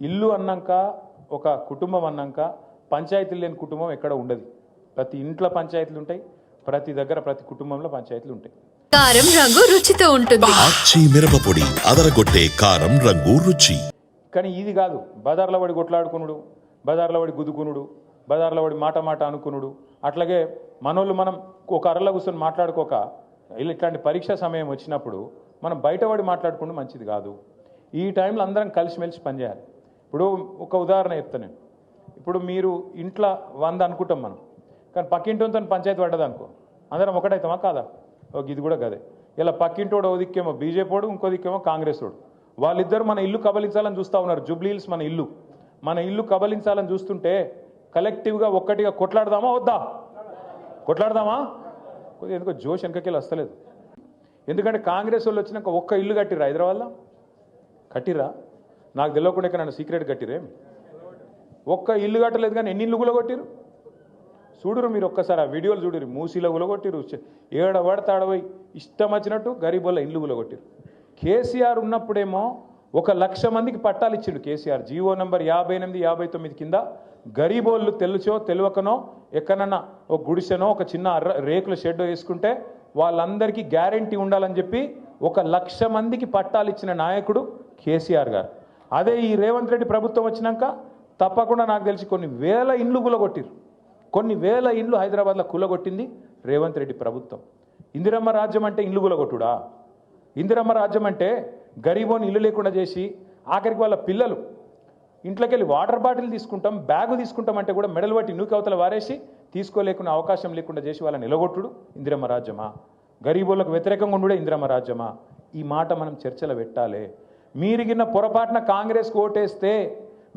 ఇల్లు అన్నాక ఒక కుటుంబం అన్నాక పంచాయతీలు లేని కుటుంబం ఎక్కడ ఉండదు. ప్రతి ఇంట్లో పంచాయతీలు ఉంటాయి ప్రతి దగ్గర ప్రతి కుటుంబంలో పంచాయతీలు ఉంటాయి. కారం రంగు రుచితో ఉంటుంది. మిరపపొడి అదరగొట్టే కారం రంగు రుచి. కానీ ఇది కాదు. బజార్లో పడి కొట్లాడుకునుడు బజార్లో పడి గుద్దుకునుడు బజార్లో పడి మాట మాట అనుకునుడు. అట్లాగే మనోళ్ళు మనం ఒక అరలో కూర్చొని మాట్లాడుకోక ఇలా ఇట్లాంటి పరీక్ష సమయం వచ్చినప్పుడు మనం బయటపడి మాట్లాడుకుంటే మంచిది కాదు. ఈ టైంలో అందరం కలిసిమెలిసి పనిచేయాలి. ఇప్పుడు ఒక ఉదాహరణ చెప్తాను నేను. ఇప్పుడు మీరు ఇంట్లో వంద అనుకుంటాం మనం. కానీ పక్కింటితో పంచాయతీ పడ్డది అనుకో. అందరం ఒకటైతామా? కాదా? ఒక ఇది కూడా గదే. ఇలా పక్కింటోడు ఓ దిక్కేమో బీజేపీడు ఇంకో దిక్కేమో కాంగ్రెస్ వాడు. వాళ్ళిద్దరు మన ఇల్లు కబలించాలని చూస్తూ ఉన్నారు. జూబ్లీ హిల్స్ మన ఇల్లు. మన ఇల్లు కబలించాలని చూస్తుంటే కలెక్టివ్గా ఒక్కటిగా కొట్లాడదామా? వద్దా? కొట్లాడదామా? కొద్దిగా ఎందుకో జోష్ వెనకకెళ్ళి వస్తలేదు. ఎందుకంటే కాంగ్రెస్ వాళ్ళు వచ్చినాక ఒక్క ఇల్లు కట్టిరా హైదరాబాద్లో? కట్టిరా నాకు తెలియకుండా ఇక్కడ నన్ను సీక్రెట్ కట్టిరే ఒక్క ఇల్లు కట్టలేదు కానీ ఎన్ని ఇల్లు కూడా కొట్టిరు చూడురు మీరు ఒక్కసారి ఆ వీడియోలు చూడరు మూసీలో గులగొట్టిరు చె- ఏడ పడితే ఇష్టం వచ్చినట్టు గరీబుల ఇల్లు గులగొట్టిరు కేసీఆర్ ఉన్నప్పుడేమో ఒక లక్ష మందికి పట్టాలు ఇచ్చిండు కేసీఆర్. జీవో నెంబర్ యాభై ఎనిమిది యాభై తొమ్మిది కింద గరీబోళ్ళు తెలుసో తెలియకనో ఎక్కడన్నా ఒక గుడిసెనో ఒక చిన్న అర్ర- రేకుల షెడ్ వేసుకుంటే వాళ్ళందరికీ గ్యారంటీ ఉండాలని చెప్పి ఒక లక్ష మందికి పట్టాలు ఇచ్చిన నాయకుడు కేసీఆర్ గారు. అదే ఈ రేవంత్ రెడ్డి ప్రభుత్వం వచ్చినాక తప్పకుండా నాకు తెలిసి కొన్ని వేల ఇండ్లు కూలగొట్టిరు కొన్ని వేల ఇండ్లు హైదరాబాద్లో కూలగొట్టింది రేవంత్ రెడ్డి ప్రభుత్వం. ఇందిరమ్మ రాజ్యం అంటే ఇండ్లు కూలగొట్టుడా? ఇందిరమ్మ రాజ్యం అంటే గరీబోని ఇల్లు లేకుండా చేసి ఆఖరికి వాళ్ళ పిల్లలు. ఇంట్లోకి వెళ్ళి వాటర్ బాటిల్ తీసుకుంటాం బ్యాగు తీసుకుంటాం అంటే కూడా మెడలు పట్టి నూకి అవతల వారేసి తీసుకోలేకునే అవకాశం లేకుండా చేసి వాళ్ళని నిలగొట్టుడు ఇందిరమ్మ రాజ్యమా? గరీబులకు వ్యతిరేకంగా ఉండుడే ఇందిరమ్మ రాజ్యమా? ఈ మాట మనం చర్చలో పెట్టాలి. మీరిగిన పొరపాటున కాంగ్రెస్ ఓటేస్తే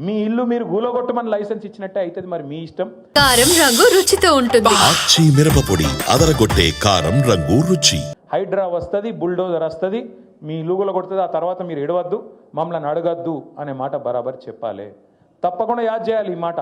మీ ఇల్లు మీరు గూలగొట్టమని లైసెన్స్ ఇచ్చినట్టే అవుతుంది మరి మీ ఇష్టం? కారం రంగు రుచితో ఉంటుంది. పచ్చి మిరపపొడి అదరగొట్టే కారం రంగు రుచి. హైడ్రా వస్తుంది బుల్డోజర్ వస్తుంది మీ ఇల్లు గూలగొడుతుంది ఆ తర్వాత మీరు ఎడవద్దు మమ్మల్ని అడగద్దు అనే మాట బరాబర్ చెప్పాలి. తప్పకుండా యాద్ చేయాలి ఈ మాట.